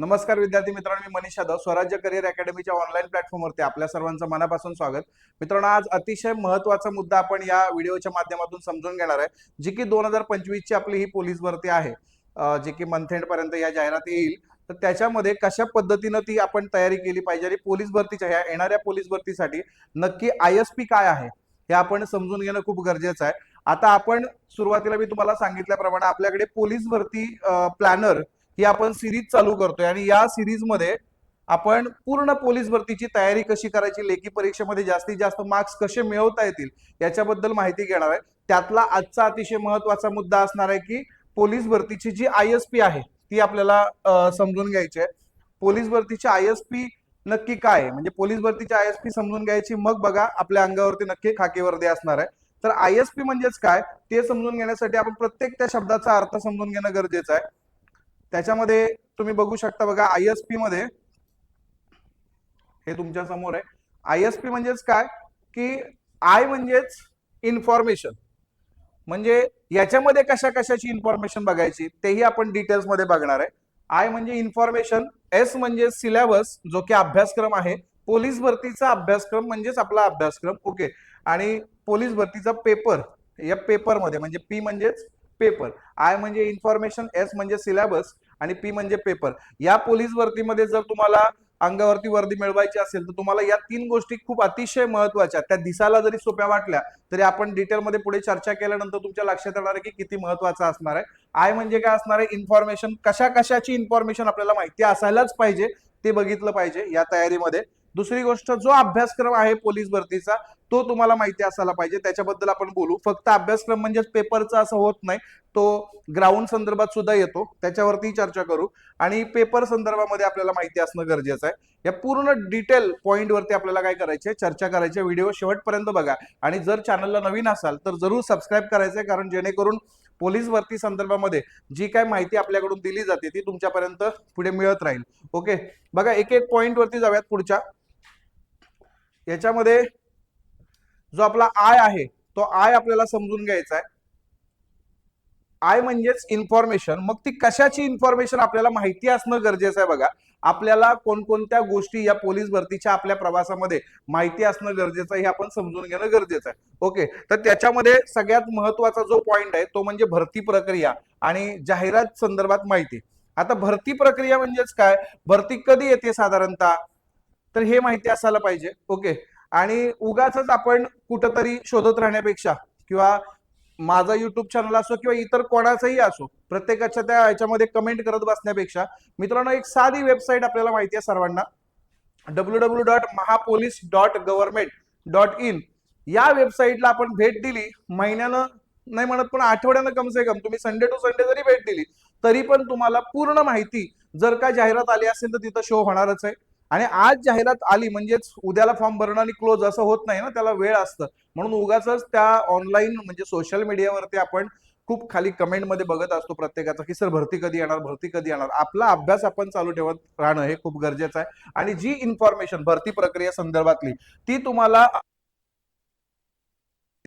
नमस्कार विद्यार्थी मित्रांनो मी मनीष यादव स्वराज्य करिअर अकॅडमीच्या ऑनलाईन प्लॅटफॉर्मवरती आपल्या सर्वांचं मनापासून स्वागत. मित्रांनो आज अतिशय महत्त्वाचा मुद्दा आपण या व्हिडिओच्या माध्यमातून समजून घेणार आहे जी की दोन हजार पंचवीसची आपली ही पोलीस भरती आहे. जी की मंथ एंड पर्यंत या जाहिरात येईल. तर त्याच्यामध्ये कशा पद्धतीनं ती आपण तयारी केली पाहिजे आणि पोलीस भरतीच्या ह्या येणाऱ्या पोलीस भरतीसाठी नक्की आय एस पी काय आहे हे आपण समजून घेणं खूप गरजेचं आहे. आता आपण सुरुवातीला मी तुम्हाला सांगितल्याप्रमाणे आपल्याकडे पोलीस भरती प्लॅनर ही आपण सिरीज चालू करतोय आणि या सिरीजमध्ये आपण पूर्ण पोलीस भरतीची तयारी कशी करायची लेखी परीक्षेमध्ये जास्तीत जास्त मार्क्स कसे मिळवता येतील याच्याबद्दल माहिती घेणार आहे. त्यातला आजचा अतिशय महत्त्वाचा मुद्दा असणार आहे की पोलीस भरतीची जी आय एस पी आहे ती आपल्याला समजून घ्यायची आहे. पोलीस भरतीची आय एस पी नक्की काय म्हणजे पोलीस भरतीची आय एस पी समजून घ्यायची मग बघा आपल्या अंगावरती नक्की खाकी वर्दी असणार आहे. तर आय एस पी म्हणजेच काय? ते समजून घेण्यासाठी आपण प्रत्येक त्या शब्दाचा अर्थ समजून घेणं गरजेचं आहे. त्याच्यामध्ये तुम्ही बघू शकता बघा आय एस पी मध्ये हे तुमच्यासमोर आहे. आय एस पी म्हणजेच काय? की आय म्हणजेच इन्फॉर्मेशन म्हणजे याच्यामध्ये कशा कशाची इन्फॉर्मेशन बघायची तेही आपण डिटेल्समध्ये बघणार आहे. आय म्हणजे इन्फॉर्मेशन एस म्हणजे सिलेबस जो की अभ्यासक्रम आहे. पोलीस भरतीचा अभ्यासक्रम म्हणजेच आपला अभ्यासक्रम. ओके आणि पोलीस भरतीचा पेपर या पेपरमध्ये म्हणजे पी म्हणजेच पेपर. आय म्हणजे इन्फॉर्मेशन एस म्हणजे सिलेबस आणि पी म्हणजे पेपर या पोलीस भरतीमध्ये जर तुम्हाला अंगावरती वर्दी मिळवायची असेल तर तुम्हाला या तीन गोष्टी खूप अतिशय महत्त्वाच्या त्या दिसायला जरी सोप्या वाटल्या तरी आपण डिटेलमध्ये पुढे चर्चा केल्यानंतर तुमच्या लक्षात येणार आहे की किती महत्वाचं असणार आहे. आय म्हणजे काय असणार आहे? इन्फॉर्मेशन कशा कशाची इन्फॉर्मेशन आपल्याला माहिती असायलाच पाहिजे ते बघितलं पाहिजे या तयारीमध्ये. दुसरी गोष्ट जो अभ्यासक्रम आहे पोलीस भरतीचा तो तुम्हाला माहिती असायला पाहिजे. त्याच्याबद्दल आपण बोलू. फक्त अभ्यासक्रम म्हणजेच पेपरचा असं होत नाही. तो ग्राउंड संदर्भात सुद्धा येतो. त्याच्यावरती चर्चा करू. आणि पेपर संदर्भामध्ये आपल्याला माहिती असणं गरजेचं आहे. या पूर्ण डिटेल पॉईंटवरती आपल्याला काय करायचे चर्चा करायची व्हिडिओ शेवटपर्यंत बघा. आणि जर चॅनलला नवीन असाल तर जरूर सबस्क्राईब करायचंय. कारण जेणेकरून पोलीस भरती संदर्भामध्ये जी काय माहिती आपल्याकडून दिली जाते ती तुमच्यापर्यंत पुढे मिळत राहील. ओके बघा एक एक पॉईंटवरती जाऊयात पुढच्या. याच्यामध्ये जो आपला आय आहे तो आय आपल्याला समजून घ्यायचा आहे. आय म्हणजेच इन्फॉर्मेशन मग ती कशाची इन्फॉर्मेशन आपल्याला माहिती असणं गरजेचं आहे बघा. आपल्याला कोणकोणत्या गोष्टी या पोलीस भरतीच्या आपल्या प्रवासामध्ये माहिती असणं गरजेचं आहे हे आपण समजून घेणं गरजेचं आहे. ओके तर त्याच्यामध्ये सगळ्यात महत्त्वाचा जो पॉइंट आहे तो म्हणजे भरती प्रक्रिया आणि जाहिरात संदर्भात माहिती. आता भरती प्रक्रिया म्हणजेच काय? भरती कधी येते साधारणतः? तर हे माहिती असायला पाहिजे. ओके. आणि उगाच आपण कुठंतरी शोधत राहण्यापेक्षा किंवा माझा युट्यूब चॅनल असो किंवा इतर कोणाचाही असो प्रत्येकाच्या त्या ह्याच्यामध्ये कमेंट करत बसण्यापेक्षा मित्रांनो एक साधी वेबसाईट आपल्याला माहिती आहे सर्वांना. W W dot Mahapolice dot government dot in या वेबसाईटला आपण भेट दिली. महिन्यानं नाही म्हणत पण आठवड्यानं कम से कम तुम्ही संडे टू संडे जरी भेट दिली तरी पण तुम्हाला पूर्ण माहिती जर का जाहिरात आली असेल तर तिथं शो होणारच आहे. आणि आज जाहिरात आली म्हणजेच उद्याला फॉर्म भरणं आणि क्लोज असं होत नाही ना त्याला वेळ असतं. म्हणून उगाच त्या ऑनलाईन म्हणजे सोशल मीडियावरती आपण खूप खाली कमेंटमध्ये बघत असतो प्रत्येकाचा की सर भरती कधी येणार? भरती कधी येणार? आपला अभ्यास आपण चालू ठेवत राहणं हे खूप गरजेचं आहे. आणि जी इन्फॉर्मेशन भरती प्रक्रिया संदर्भातली ती तुम्हाला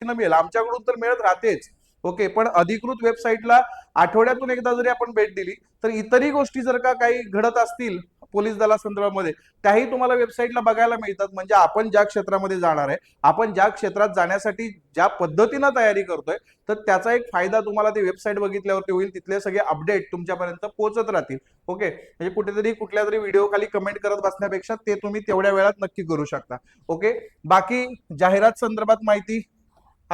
मिळेल. आमच्याकडून तर मिळत राहतेच. ओके पण अधिकृत वेबसाईटला आठवड्यातून एकदा जरी आपण भेट दिली तर इतरही गोष्टी जर का काही घडत असतील पोलीस दला संदर्भामध्ये त्याही तुम्हाला वेबसाईटला बघायला मिळतात. म्हणजे आपण ज्या क्षेत्रामध्ये जाणार आहे आपण ज्या क्षेत्रात जाण्यासाठी ज्या पद्धतीनं तयारी करतोय तर त्याचा एक फायदा तुम्हाला ते वेबसाईट बघितल्यावरती होईल. तिथले सगळे अपडेट तुमच्यापर्यंत पोहोचत राहतील. ओके म्हणजे कुठेतरी कुठल्या तरी व्हिडिओ खाली कमेंट करत बसण्यापेक्षा ते तुम्ही तेवढ्या वेळात नक्की करू शकता. ओके बाकी जाहिरात संदर्भात माहिती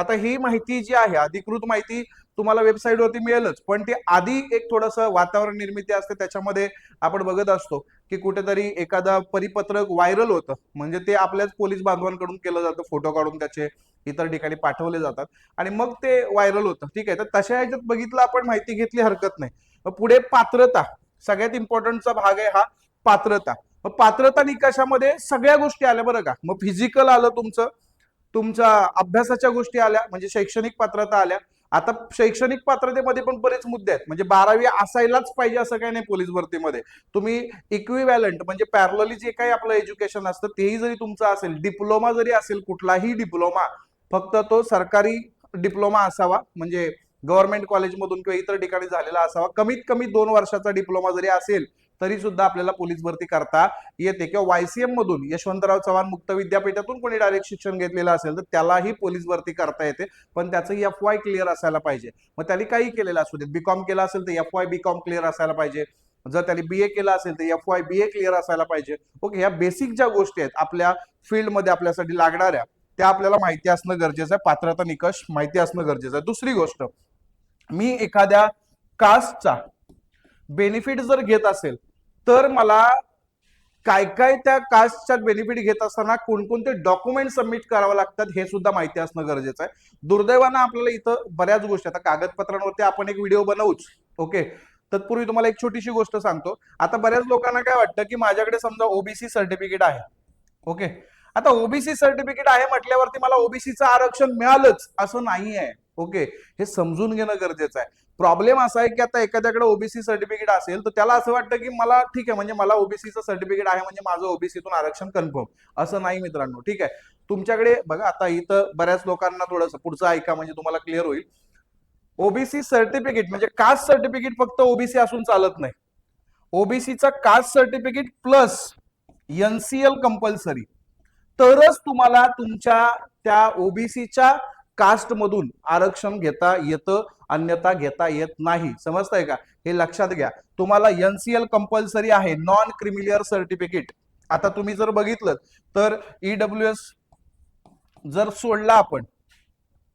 आता ही माहिती जी आहे अधिकृत माहिती तुम्हाला वेबसाईटवरती मिळेलच. पण ते आधी एक थोडस वातावरण निर्मिती असते त्याच्यामध्ये आपण बघत असतो की कुठेतरी एखादा परिपत्रक व्हायरल होतं. म्हणजे ते आपल्याच पोलीस बांधवांकडून केलं जातं फोटो काढून त्याचे इतर ठिकाणी पाठवले जातात. आणि मग ते व्हायरल होतं. ठीक आहे तर तशा ह्याच्यात बघितलं आपण माहिती घेतली हरकत नाही. मग पुढे पात्रता. सगळ्यात इम्पॉर्टंटचा भाग आहे हा पात्रता. मग पात्रता निकषामध्ये सगळ्या गोष्टी आल्या बरं का? मग फिजिकल आलं तुमचं तुमच्या अभ्यासाच्या गोष्टी आल्या म्हणजे शैक्षणिक पात्रता आल्या. आता शैक्षणिक पात्रतेमध्ये पण बरेच मुद्दे आहेत. म्हणजे बारावी असायलाच पाहिजे असं काही नाही पोलीस भरतीमध्ये. तुम्ही इक्विव्हॅलंट म्हणजे पॅरलली जे काही आपलं एज्युकेशन असतं तेही जरी तुमचं असेल डिप्लोमा जरी असेल कुठलाही डिप्लोमा फक्त तो सरकारी डिप्लोमा असावा म्हणजे गव्हर्नमेंट कॉलेजमधून किंवा इतर ठिकाणी झालेला असावा कमीत कमी दोन वर्षाचा डिप्लोमा जरी असेल तरी सुद्धा आपल्याला पोलीस भरती करता येते. किंवा वायसीएम मधून यशवंतराव चव्हाण मुक्त विद्यापीठातून कोणी डायरेक्ट शिक्षण घेतलेलं असेल तर त्यालाही पोलीस भरती करता येते. पण त्याचं एफ वाय क्लिअर असायला पाहिजे. मग त्याने काही केलेलं असू देत. बीकॉम केलं असेल तर एफ वाय बीकॉम क्लिअर असायला पाहिजे. जर त्याने बी ए केलं असेल तर F Y B A clear असायला पाहिजे. ओके ह्या बेसिक ज्या गोष्टी आहेत आपल्या फील्डमध्ये आपल्यासाठी लागणाऱ्या त्या आपल्याला माहिती असणं गरजेचं आहे. पात्रता निकष माहिती असणं गरजेचं आहे. दुसरी गोष्ट मी एखाद्या कास्टचा बेनिफिट जर घेत असेल तर मला काय काय त्या कास्टच्या बेनिफिट घेत असताना कोणकोणते डॉक्युमेंट सबमिट करावे लागतात हे सुद्धा माहिती असणं गरजेचं आहे. दुर्दैवानं आपल्याला इथं बऱ्याच गोष्टी आता कागदपत्रांवरती आपण एक व्हिडिओ बनवूच ओके तत्पूर्वी तुम्हाला एक छोटीशी गोष्ट सांगतो. आता बऱ्याच लोकांना काय वाटतं की माझ्याकडे समजा ओबीसी सर्टिफिकेट आहे ओके आता ओबीसी सर्टिफिकेट आहे म्हटल्यावरती मला ओबीसीचं आरक्षण मिळालंच असं नाही आहे ओके हे समजून घेणं गरजेचं आहे. प्रॉब्लेम असा आहे की आता एखाद्याकडे ओबीसी सर्टिफिकेट असेल तर त्याला असं वाटतं की मला ठीक आहे म्हणजे मला ओबीसीचं सर्टिफिकेट आहे म्हणजे माझं ओबीसीतून आरक्षण कन्फर्म असं नाही मित्रांनो ठीक आहे? तुमच्याकडे बघा आता इथं बऱ्याच लोकांना थोडंसं पुढचं ऐका म्हणजे तुम्हाला क्लिअर होईल. ओबीसी सर्टिफिकेट म्हणजे कास्ट सर्टिफिकेट फक्त ओबीसी असून चालत नाही. ओबीसीचा caste certificate plus NCL compulsory तरच तुम्हाला तुमच्या त्या ओबीसीच्या कास्ट मधून आरक्षण घेता येतं अन्यथा घेता येत नाही. समजताय का? हे लक्षात घ्या. तुम्हाला एनसीएल कंपल्सरी आहे नॉन क्रिमिलियर सर्टिफिकेट आता तुम्ही जर बघितलं तर ईडब्ल्यू एस जर सोडला आपण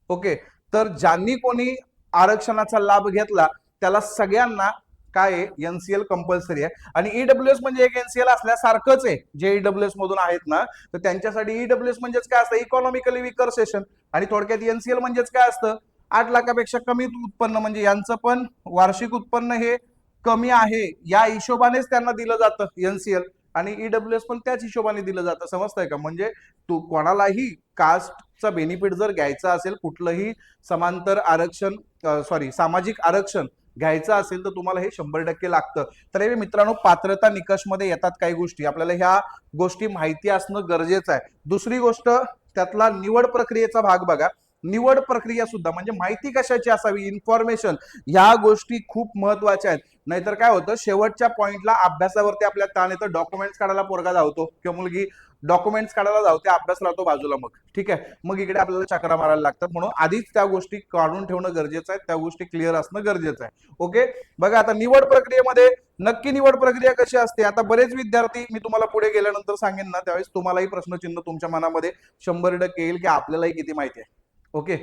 ओके तर ज्यांनी कोणी आरक्षणाचा लाभ घेतला त्याला सगळ्यांना काय आहे? एनसीएल कंपल्सरी आहे. आणि ईडब्ल्यू एस म्हणजे एक एनसीएल असल्यासारखंच आहे. जे ईडब्ल्यू एस मधून आहेत ना तर त्यांच्यासाठी ईडब्ल्यू एस म्हणजेच काय असतं? इकॉनॉमिकली विकर सेशन आणि थोडक्यात एनसीएल म्हणजेच काय असतं? आठ लाखापेक्षा कमी उत्पन्न म्हणजे यांचं पण वार्षिक उत्पन्न हे कमी आहे. या हिशोबानेच त्यांना दिलं जातं एनसीएल आणि ईडब्ल्यू एस पण त्याच हिशोबाने दिलं जातं. समजतंय का? म्हणजे तू कोणालाही कास्टचा बेनिफिट जर घ्यायचा असेल कुठलंही समांतर आरक्षण सॉरी सामाजिक आरक्षण घ्यायचं असेल तर तुम्हाला हे शंभर टक्के लागतं. तर हे मित्रांनो पात्रता निकषमध्ये येतात काही गोष्टी. आपल्याला ह्या गोष्टी माहिती असणं गरजेचं आहे. दुसरी गोष्ट त्यातला निवड प्रक्रियेचा भाग बघा. निवड प्रक्रिया सुद्धा म्हणजे माहिती कशाची असावी? इन्फॉर्मेशन ह्या गोष्टी खूप महत्त्वाच्या आहेत. नाहीतर काय होतं शेवटच्या पॉइंटला अभ्यासावरती आपल्या ताण येतं. डॉक्युमेंट्स काढायला पोरगा धावतो किंवा मुलगी डॉक्युमेंट्स काढायला जाऊ ते अभ्यास राहतो बाजूला मग. ठीक आहे? मग इकडे आपल्याला चक्रा मारायला लागतात. म्हणून आधीच त्या गोष्टी काढून ठेवणं गरजेचं आहे. त्या गोष्टी क्लिअर असणं गरजेचं आहे. ओके बघा आता निवड प्रक्रियेमध्ये नक्की निवड प्रक्रिया कशी असते? आता बरेच विद्यार्थी मी तुम्हाला पुढे गेल्यानंतर सांगेन ना त्यावेळेस तुम्हालाही प्रश्नचिन्ह तुमच्या मनामध्ये शंभर टक्के येईल की आपल्यालाही किती माहिती आहे. ओके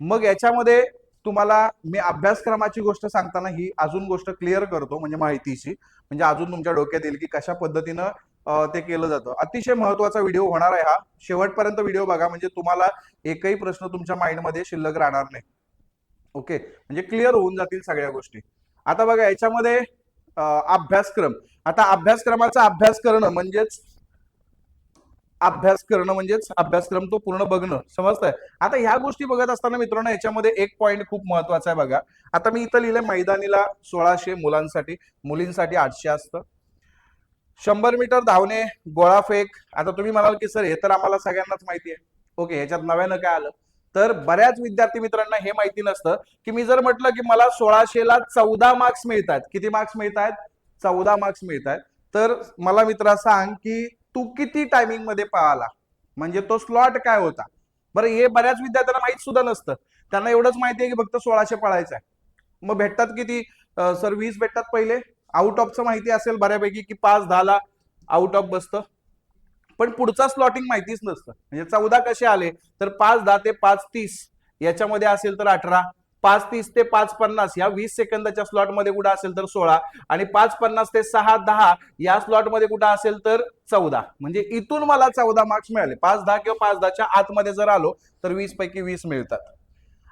मग याच्यामध्ये तुम्हाला मी अभ्यासक्रमाची गोष्ट सांगताना ही अजून गोष्ट क्लिअर करतो म्हणजे माहितीची म्हणजे अजून तुमच्या डोक्यात येईल की कशा पद्धतीनं ते केलं जातं. अतिशय महत्त्वाचा व्हिडिओ होणार आहे हा. शेवटपर्यंत व्हिडिओ बघा म्हणजे तुम्हाला एकही प्रश्न तुमच्या माइंडमध्ये शिल्लक राहणार नाही. ओके म्हणजे क्लिअर होऊन जातील सगळ्या गोष्टी. आता बघा याच्यामध्ये अभ्यासक्रम. आता अभ्यासक्रमाचा अभ्यास करणं म्हणजेच अभ्यास करणं म्हणजेच अभ्यासक्रम तो पूर्ण बघणं. समजतंय? आता ह्या गोष्टी बघत असताना मित्रांनो याच्यामध्ये एक पॉईंट खूप महत्त्वाचा आहे बघा. आता मी इथं लिहिलंय मैदानीला सोळाशे मुलांसाठी मुलींसाठी आठशे असतं. शंभर मीटर धावणे गोळाफेक आता तुम्ही म्हणाल की सर हे तर आम्हाला सगळ्यांनाच माहिती आहे. ओके ह्याच्यात नव्यानं काय आलं? तर बऱ्याच विद्यार्थी मित्रांना हे माहिती नसतं की मी जर म्हटलं की मला सोळाशेला चौदा मार्क्स मिळतात किती मार्क्स मिळतात चौदा मार्क्स मिळतात तर मला मित्रा सांग की तू किती टायमिंगमध्ये पळाला? म्हणजे तो स्लॉट काय होता? बरं हे बऱ्याच विद्यार्थ्यांना माहीत सुद्धा नसतं. त्यांना एवढंच माहिती आहे की फक्त सोळाशे पळायचं आहे मग भेटतात किती? सर वीस भेटतात पहिले? आउट ऑफचं माहिती असेल बऱ्यापैकी की पाच दहाला आउट ऑफ बसतं. पण पुढचा स्लॉटिंग माहितीच नसतं. म्हणजे चौदा कसे आले तर पाच दहा ते पाच तीस. याच्यामध्ये असेल तर अठरा पाच तीस ते पाच पन्नास. या वीस सेकंदाच्या स्लॉटमध्ये कुठं असेल तर सोळा आणि पाच पन्नास ते सहा दहा या स्लॉटमध्ये कुठं असेल तर चौदा. म्हणजे इथून मला चौदा मार्क्स मिळाले. पाच दहा किंवा पाच दहाच्या आतमध्ये जर आलो तर वीस पैकी वीस मिळतात.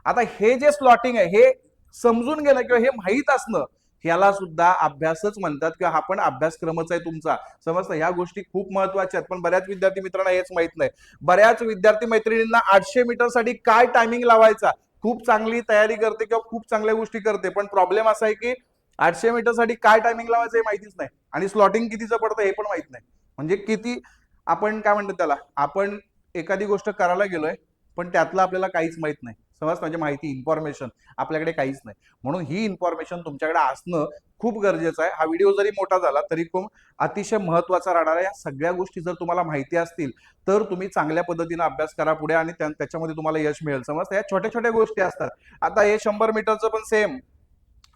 आता हे जे स्लॉटिंग आहे हे समजून घेणं किंवा हे माहीत असणं ह्याला सुद्धा अभ्यासच म्हणतात किंवा हा पण अभ्यासक्रमच आहे तुमचा. समजतं? ह्या गोष्टी खूप महत्त्वाच्या आहेत. पण बऱ्याच विद्यार्थी मित्रांना हेच माहीत नाही. बऱ्याच विद्यार्थी मैत्रिणींना आठशे मीटरसाठी काय टायमिंग लावायचा? खूप चांगली तयारी करते किंवा खूप चांगल्या गोष्टी करते. पण प्रॉब्लेम असा आहे की आठशे मीटरसाठी काय टायमिंग लावायचं हे माहितीच नाही. आणि स्लॉटिंग कितीचं पडतं हे पण माहीत नाही. म्हणजे किती आपण काय म्हणतो त्याला? आपण एखादी गोष्ट करायला गेलोय पण त्यातलं आपल्याला काहीच माहीत नाही. समज म्हणजे माहिती इन्फॉर्मेशन आपल्याकडे काहीच नाही. म्हणून ही इन्फॉर्मेशन तुमच्याकडे असणं खूप गरजेचं आहे. हा व्हिडिओ जरी मोठा झाला तरी खूप अतिशय महत्त्वाचा राहणार आहे. या सगळ्या गोष्टी जर तुम्हाला माहिती असतील तर तुम्ही चांगल्या पद्धतीने अभ्यास करा पुढे आणि त्याच्यामध्ये तुम्हाला यश मिळेल. समज या छोट्या छोट्या गोष्टी असतात. आता हे शंभर मीटरचं पण सेम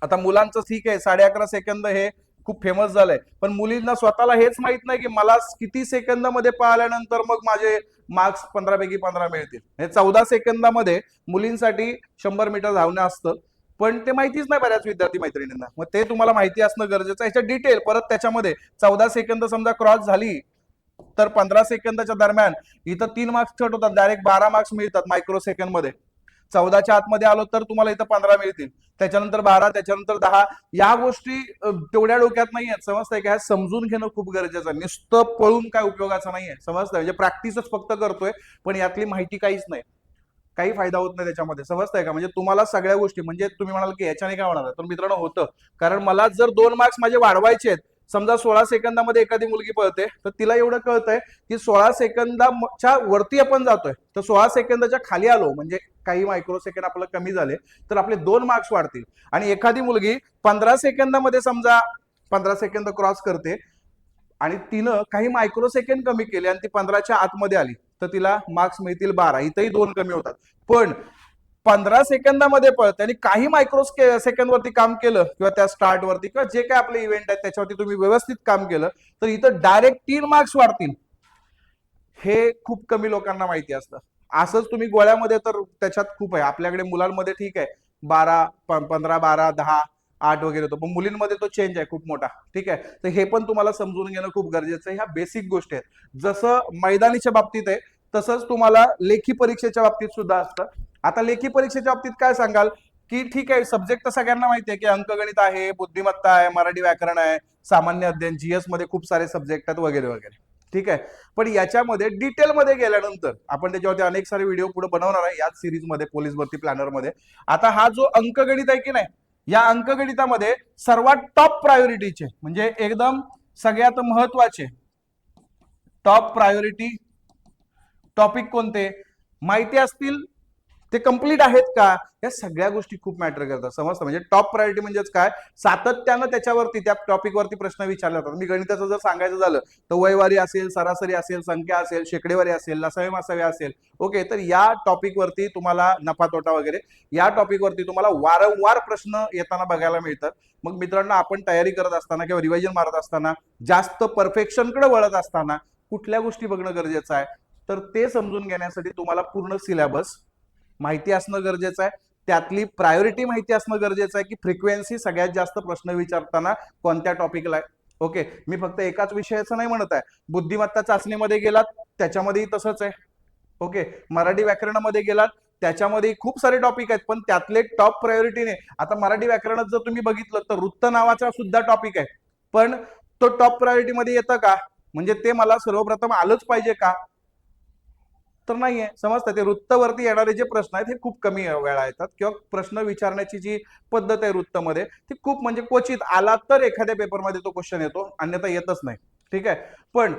आता मुलांचं ठीक आहे. साडे अकरा सेकंद हे खूप फेमस झालंय. पण मुलींना स्वतःला हेच माहीत नाही की मला किती सेकंदामध्ये पाहिल्यानंतर मग माझे मार्क्स पंधरा पैकी पंधरा मिळतील. हे चौदा सेकंदामध्ये मुलींसाठी शंभर मीटर धावणं असतं. पण ते माहितीच नाही बऱ्याच विद्यार्थी मैत्रिणींना. मग ते तुम्हाला माहिती असणं गरजेचं आहे. ह्याच्या डिटेल परत त्याच्यामध्ये चौदा सेकंद समजा क्रॉस झाली तर पंधरा सेकंदाच्या दरम्यान इथं तीन मार्क्स कट होतात. डायरेक्ट बारा मार्क्स मिळतात मायक्रो सेकंडमध्ये. चौदाच्या आतमध्ये आलो तर तुम्हाला इथं पंधरा मिळतील. त्याच्यानंतर बारा त्याच्यानंतर दहा या गोष्टी तेवढ्या डोक्यात नाही आहेत समजतंय का? ह्या समजून घेणं खूप गरजेचं आहे. नुसतं पळून काय उपयोगाचं नाहीये. समजतंय? म्हणजे प्रॅक्टिसच फक्त करतोय पण यातली माहिती काहीच नाही. काही फायदा होत नाही त्याच्यामध्ये. समजतंय का? म्हणजे तुम्हाला सगळ्या गोष्टी म्हणजे तुम्ही म्हणाल की याच्याने काय होणार तर मित्रांनो होतं. कारण मला जर दोन मार्क्स माझे वाढवायचे आहेत समजा सोळा सेकंदामध्ये एखादी मुलगी पळते तर तिला एवढं कळतंय की सोळा सेकंदाच्या वरती आपण जातोय. तर सोळा सेकंदाच्या खाली आलो म्हणजे काही मायक्रो सेकंद आपलं कमी झाले तर आपले दोन मार्क्स वाढतील. आणि एखादी मुलगी पंधरा सेकंदामध्ये समजा पंधरा सेकंद क्रॉस करते आणि तिनं काही मायक्रो सेकंड कमी केले आणि ती पंधराच्या आतमध्ये आली तर तिला मार्क्स मिळतील बारा. इथंही दोन कमी होतात. पण पंधरा सेकंदामध्ये पळत आणि काही मायक्रो सेकंद वरती काम केलं किंवा त्या स्टार्ट वरती किंवा जे काय आपले इव्हेंट आहेत त्याच्यावरती तुम्ही व्यवस्थित काम केलं तर इथं डायरेक्ट तीन मार्क्स वाढतील. हे खूप कमी लोकांना माहिती असतं. असंच तुम्ही गोळ्यामध्ये तर त्याच्यात खूप आहे. आपल्याकडे मुलांमध्ये ठीक आहे. बारा पंधरा बारा दहा आठ वगैरे होतो. पण मुलींमध्ये तो चेंज आहे खूप मोठा. ठीक आहे? तर हे पण तुम्हाला समजून घेणं खूप गरजेचं आहे. ह्या बेसिक गोष्टी आहेत. जसं मैदानीच्या बाबतीत आहे तसंच तुम्हाला लेखी परीक्षेच्या बाबतीत सुद्धा असतं. आता लेखी परीक्षेच्या बाबतीत काय सांगाल? की ठीक आहे सब्जेक्ट तर सगळ्यांना माहिती आहे की अंकगणित आहे बुद्धिमत्ता आहे मराठी व्याकरण आहे सामान्य अध्ययन जीएसमध्ये खूप सारे सब्जेक्ट आहेत वगैरे वगैरे. ठीक आहे? पण याच्यामध्ये डिटेलमध्ये गेल्यानंतर आपण त्याच्यावरती अनेक सारे व्हिडिओ पुढे बनवणार आहे याच सिरीजमध्ये पोलीस भरती प्लॅनरमध्ये. आता हा जो अंकगणित आहे की नाही या अंकगणितामध्ये सर्वात टॉप प्रायोरिटीचे म्हणजे एकदम सगळ्यात महत्त्वाचे टॉप प्रायोरिटी टॉपिक कोणते? माहिती असतील ते कंप्लीट आहेत का? या सगळ्या गोष्टी खूप मॅटर करतात. समजतं? म्हणजे टॉप प्रायोरिटी म्हणजेच काय? सातत्यानं त्याच्यावरती त्या टॉपिक वरती प्रश्न विचारले जातात. मी गणिताचं जर सांगायचं झालं तर वयवारी असेल सरासरी असेल संख्या असेल शेकडेवारी असेल लसावे मासावे असेल. ओके तर या टॉपिक वरती तुम्हाला नफा तोटा वगैरे या टॉपिक वरती तुम्हाला वारंवार प्रश्न येताना बघायला मिळतात. मग मित्रांनो आपण तयारी करत असताना किंवा रिव्हिजन मारत असताना जास्त परफेक्शनकडे वळत असताना कुठल्या गोष्टी बघणं गरजेचं आहे? तर ते समजून घेण्यासाठी तुम्हाला पूर्ण सिलेबस माहिती असणं गरजेचं आहे. त्यातली प्रायोरिटी माहिती असणं गरजेचं आहे की फ्रिक्वेन्सी सगळ्यात जास्त प्रश्न विचारताना कोणत्या टॉपिकला आहे. ओके मी फक्त एकाच विषयाचं नाही म्हणत आहे. बुद्धिमत्ता चाचणीमध्ये गेलात त्याच्यामध्येही तसंच आहे. ओके मराठी व्याकरणामध्ये गेलात त्याच्यामध्ये खूप सारे टॉपिक आहेत पण त्यातले टॉप प्रायोरिटीने आता मराठी व्याकरणात जर तुम्ही बघितलं तर वृत्त नावाचा सुद्धा टॉपिक आहे. पण तो टॉप प्रायोरिटी मध्ये येतं का? म्हणजे ते मला सर्वप्रथम आलंच पाहिजे का? तर नाहीये. समजतं? ते वृत्तवरती येणारे जे प्रश्न आहेत हे खूप कमी वेळा येतात. किंवा प्रश्न विचारण्याची जी पद्धत आहे वृत्तमध्ये ती खूप म्हणजे क्वचित आला तर एखाद्या पेपरमध्ये तो क्वेश्चन येतो. अन्यथा येतच नाही. ठीक आहे? पण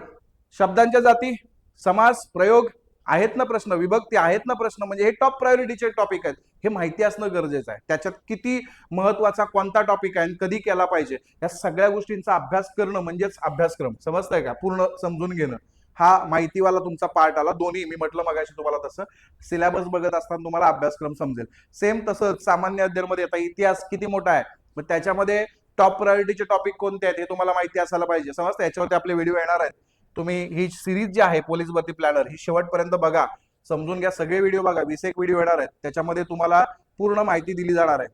शब्दांच्या जाती समास प्रयोग आहेत ना प्रश्न? विभक्ती आहेत ना प्रश्न? म्हणजे हे टॉप प्रायोरिटीचे टॉपिक आहेत. हे माहिती असणं गरजेचं आहे. त्याच्यात किती महत्त्वाचा कोणता टॉपिक आहे आणि कधी केला पाहिजे? या सगळ्या गोष्टींचा अभ्यास करणं म्हणजेच अभ्यासक्रम. समजतंय का? पूर्ण समजून घेणं. हा माहितीवाला तुमचा पार्ट आला. दोन्ही मी म्हटलं मगाशी तुम्हाला तसं. सिलेबस बघत असताना तुम्हाला अभ्यासक्रम समजेल. सेम तसंच सामान्य अध्ययनमध्ये आता इतिहास किती मोठा आहे? मग त्याच्यामध्ये टॉप प्रायोरिटीचे टॉपिक कोणते आहेत हे तुम्हाला माहिती असायला पाहिजे. समजतं? याच्यावरती आपले व्हिडिओ येणार आहेत. तुम्ही ही सिरीज जी आहे पोलीस भरती प्लॅनर ही शेवटपर्यंत बघा. समजून घ्या सगळे व्हिडिओ बघा. वीस एक व्हिडिओ येणार आहेत. त्याच्यामध्ये तुम्हाला पूर्ण माहिती दिली जाणार आहे.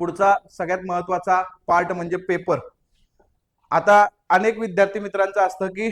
पुढचा सगळ्यात महत्त्वाचा पार्ट म्हणजे पेपर आता अनेक विद्यार्थी मित्रांचं असतं की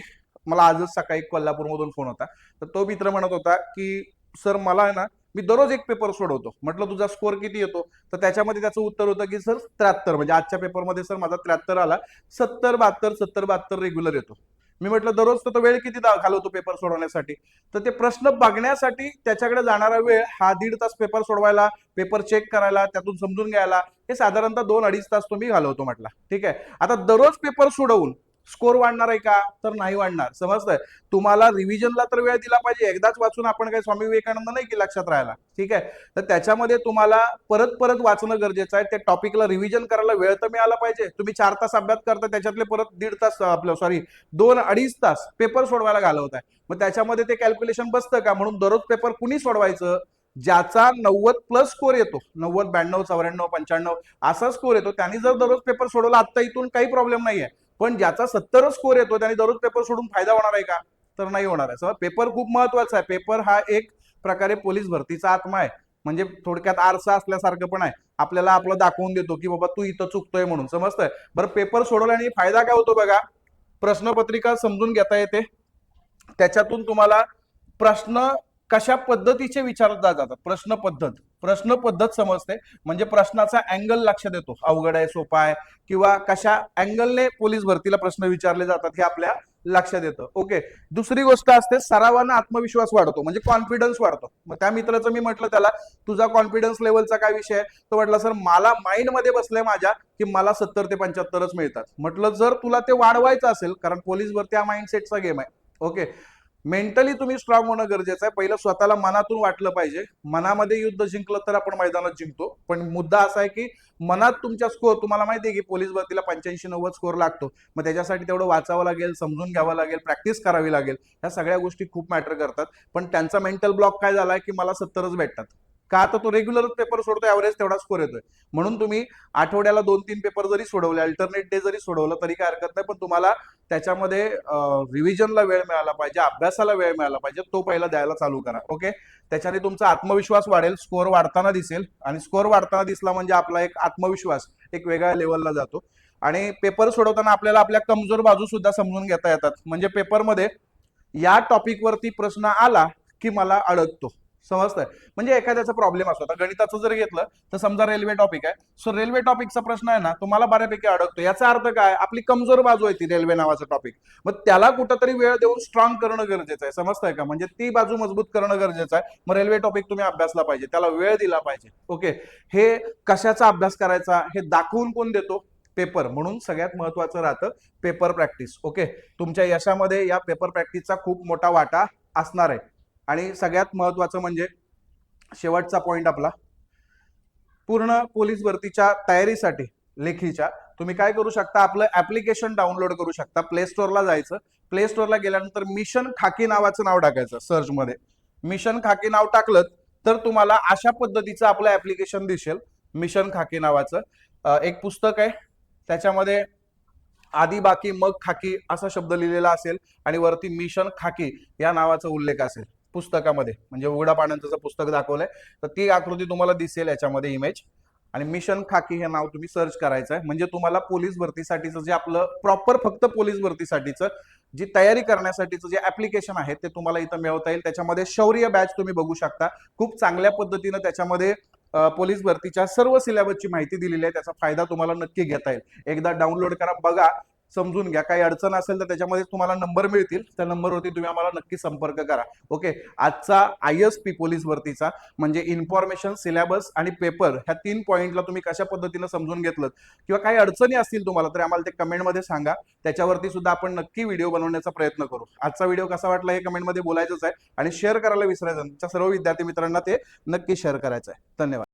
मला आजच सकाळी कोल्हापूरमधून फोन होता. तर तो मित्र म्हणत होता की सर मला आहे ना मी दररोज एक पेपर सोडवतो. म्हटलं तुझा स्कोअर किती येतो? तर त्याच्यामध्ये त्याचं उत्तर होतं की सर त्र्याहत्तर. म्हणजे आजच्या पेपरमध्ये सर माझा त्र्याहत्तर आला. सत्तर बहात्तर सत्तर बहात्तर रेग्युलर येतो. मी म्हटलं दररोज तर तो वेळ किती घालवतो पेपर सोडवण्यासाठी? तर ते प्रश्न बघण्यासाठी त्याच्याकडे जाणारा वेळ हा दीड तास पेपर सोडवायला पेपर चेक करायला त्यातून समजून घ्यायला हे साधारणतः दोन अडीच तास तुम्ही घालवतो म्हटला. ठीक आहे? आता दररोज पेपर सोडवून स्कोर वाढणार आहे का? तर नाही वाढणार. समजतंय? तुम्हाला रिव्हिजनला तर वेळ दिला पाहिजे. एकदाच वाचून आपण काही स्वामी विवेकानंद नाही की लक्षात राहायला. ठीक आहे? तर त्याच्यामध्ये तुम्हाला परत परत वाचणं गरजेचं आहे. त्या टॉपिकला रिव्हिजन करायला वेळ तर मिळाला पाहिजे. तुम्ही चार तास अभ्यास करता त्याच्यातले परत दीड तास आपलं सॉरी दोन अडीच तास पेपर सोडवायला घालवताय मग त्याच्यामध्ये ते कॅल्क्युलेशन बसतं का? म्हणून दररोज पेपर कुणी सोडवायचं? ज्याचा नव्वद प्लस स्कोर येतो. नव्वद ब्याण्णव चौऱ्याण्णव पंच्याण्णव असा स्कोर येतो. त्यांनी जर दररोज पेपर सोडवला आत्ता इथून काही प्रॉब्लेम नाही आहे पण ज्याचा सत्तरच स्कोर येतो त्याने दररोज पेपर सोडून फायदा होणार आहे का? तर नाही होणार आहे. समजा पेपर खूप महत्त्वाचा आहे. पेपर हा एक प्रकारे पोलीस भरतीचा आत्मा आहे. म्हणजे थोडक्यात आरसा असल्यासारखं पण आहे. आपल्याला आपलं दाखवून देतो की बाबा तू इथं चुकतोय म्हणून. समजतंय? बरं पेपर सोडवल्याने फायदा काय होतो बघा? प्रश्नपत्रिका समजून घेता येते. त्याच्यातून तुम्हाला प्रश्न कशा पद्धतीचे विचारले जातात? प्रश्न पद्धत. प्रश्न पद्धत समजते. म्हणजे प्रश्नाचा अँगल लक्षात येतो अवघड आहे सोपा आहे किंवा कशा अँगलने पोलीस भरतीला प्रश्न विचारले जातात हे आपल्या लक्षात येतं ओके दुसरी गोष्ट असते सरावानं आत्मविश्वास वाढतो म्हणजे कॉन्फिडन्स वाढतो. मग त्या मित्राचं मी म्हटलं त्याला तुझा कॉन्फिडन्स लेवलचा काय विषय आहे? तो म्हटलं सर मला माइंडमध्ये बसलंय माझ्या की मला सत्तर ते पंच्याहत्तरच मिळतात. म्हटलं जर तुला ते वाढवायचं असेल कारण पोलीस भरती हा माइंडसेटचा गेम आहे. ओके मेंटली तुम्ही स्ट्रॉंग होणं गरजेचं आहे. पहिलं स्वतःला मनातून वाटलं पाहिजे. मनामध्ये युद्ध जिंकलं तर आपण मैदानात जिंकतो. पण मुद्दा असा आहे की मनात तुमच्या स्कोर तुम्हाला माहिती आहे की पोलीस भरतीला पंच्याऐंशी नव्वद स्कोर लागतो. मग त्याच्यासाठी तेवढं वाचावं लागेल समजून घ्यावं लागेल प्रॅक्टिस करावी लागेल. ह्या सगळ्या गोष्टी खूप मॅटर करतात. पण त्यांचा मेंटल ब्लॉक काय झालाय की मला सत्तरच भेटतात. का तर तो रेग्युलरच पेपर सोडतो ॲव्हरेज तेवढा स्कोर येतोय. म्हणून तुम्ही आठवड्याला दोन तीन पेपर जरी सोडवले अल्टरनेट डे जरी सोडवलं तरी काय हरकत नाही पण तुम्हाला त्याच्यामध्ये रिव्हिजनला वेळ मिळाला पाहिजे अभ्यासाला वेळ मिळाला पाहिजे तो पहिला द्यायला चालू करा ओके त्याच्याने तुमचा आत्मविश्वास वाढेल स्कोर वाढताना दिसेल आणि स्कोर वाढताना दिसला म्हणजे आपला एक आत्मविश्वास एक वेगळ्या लेवलला जातो. आणि पेपर सोडवताना आपल्याला आपल्या कमजोर बाजू सुद्धा समजून घेता येतात. म्हणजे पेपरमध्ये या टॉपिकवरती प्रश्न आला की मला अडकतो. समजतंय म्हणजे एखाद्याचा प्रॉब्लेम असतो. आता गणिताचं जर घेतलं तर समजा रेल्वे टॉपिक आहे. सो रेल्वे टॉपिकचा प्रश्न आहे ना तुम्हाला बऱ्यापैकी अडकतो. याचा अर्थ काय? आपली कमजोर बाजू आहे ती रेल्वे नावाचं टॉपिक मग त्याला कुठंतरी वेळ देऊन स्ट्रॉंग करणं गरजेचं आहे. समजतंय का? म्हणजे ती बाजू मजबूत करणं गरजेचं आहे. मग रेल्वे टॉपिक तुम्ही अभ्यासला पाहिजे. त्याला वेळ दिला पाहिजे. ओके हे कशाचा अभ्यास करायचा? हे दाखवून कोण देतो? पेपर. म्हणून सगळ्यात महत्वाचं राहतं पेपर प्रॅक्टिस ओके तुमच्या यशामध्ये या पेपर प्रॅक्टिसचा खूप मोठा वाटा असणार आहे. आणि सगळ्यात महत्वाचं म्हणजे शेवटचा पॉईंट आपला. पूर्ण पोलीस भरतीच्या तयारीसाठी लेखीच्या तुम्ही काय करू शकता? आपलं ऍप्लिकेशन डाउनलोड करू शकता. प्ले स्टोअरला जायचं. प्ले स्टोअरला गेल्यानंतर मिशन खाकी नावाचं नाव टाकायचं सर्चमध्ये मिशन खाकी नाव टाकलं तर तुम्हाला अशा पद्धतीचं आपलं ऍप्लिकेशन दिसेल. मिशन खाकी नावाचं. एक पुस्तक आहे. त्याच्यामध्ये आधी बाकी मग खाकी असा शब्द लिहिलेला असेल आणि वरती मिशन खाकी या नावाचा उल्लेख असेल. पुस्तकामध्ये म्हणजे उघडा पाण्याचं पुस्तक दाखवलंय तर ती आकृती तुम्हाला दिसेल याच्यामध्ये इमेज आणि मिशन खाकी हे नाव तुम्ही सर्च करायचं आहे म्हणजे तुम्हाला पोलीस भरतीसाठीचं जे आपलं प्रॉपर फक्त पोलीस भरतीसाठीचं जी तयारी करण्यासाठीचं जे ऍप्लिकेशन आहे ते तुम्हाला इथं मिळवता येईल. त्याच्यामध्ये शौर्य बॅच तुम्ही बघू शकता. खूप चांगल्या पद्धतीनं त्याच्यामध्ये पोलीस भरतीच्या सर्व सिलेबसची माहिती दिलेली आहे. त्याचा फायदा तुम्हाला नक्की घेता येईल. एकदा डाउनलोड करा बघा. समजून घ्या. काही अडचण असेल तर त्याच्यामध्ये तुम्हाला नंबर मिळतील. त्या नंबरवरती तुम्ही आम्हाला नक्की संपर्क करा. ओके आजचा आय एस पी पोलीस भरतीचा म्हणजे इन्फॉर्मेशन सिलेबस आणि पेपर ह्या तीन पॉईंटला तुम्ही कशा पद्धतीनं समजून घेतलं किंवा काही अडचणी असतील तुम्हाला तर आम्हाला ते कमेंटमध्ये सांगा. त्याच्यावरती सुद्धा आपण नक्की व्हिडिओ बनवण्याचा प्रयत्न करू. आजचा व्हिडिओ कसा वाटला हे कमेंटमध्ये बोलायचंच आहे. आणि शेअर करायला विसरायचं सर्व विद्यार्थी मित्रांना ते नक्की शेअर करायचं आहे. धन्यवाद.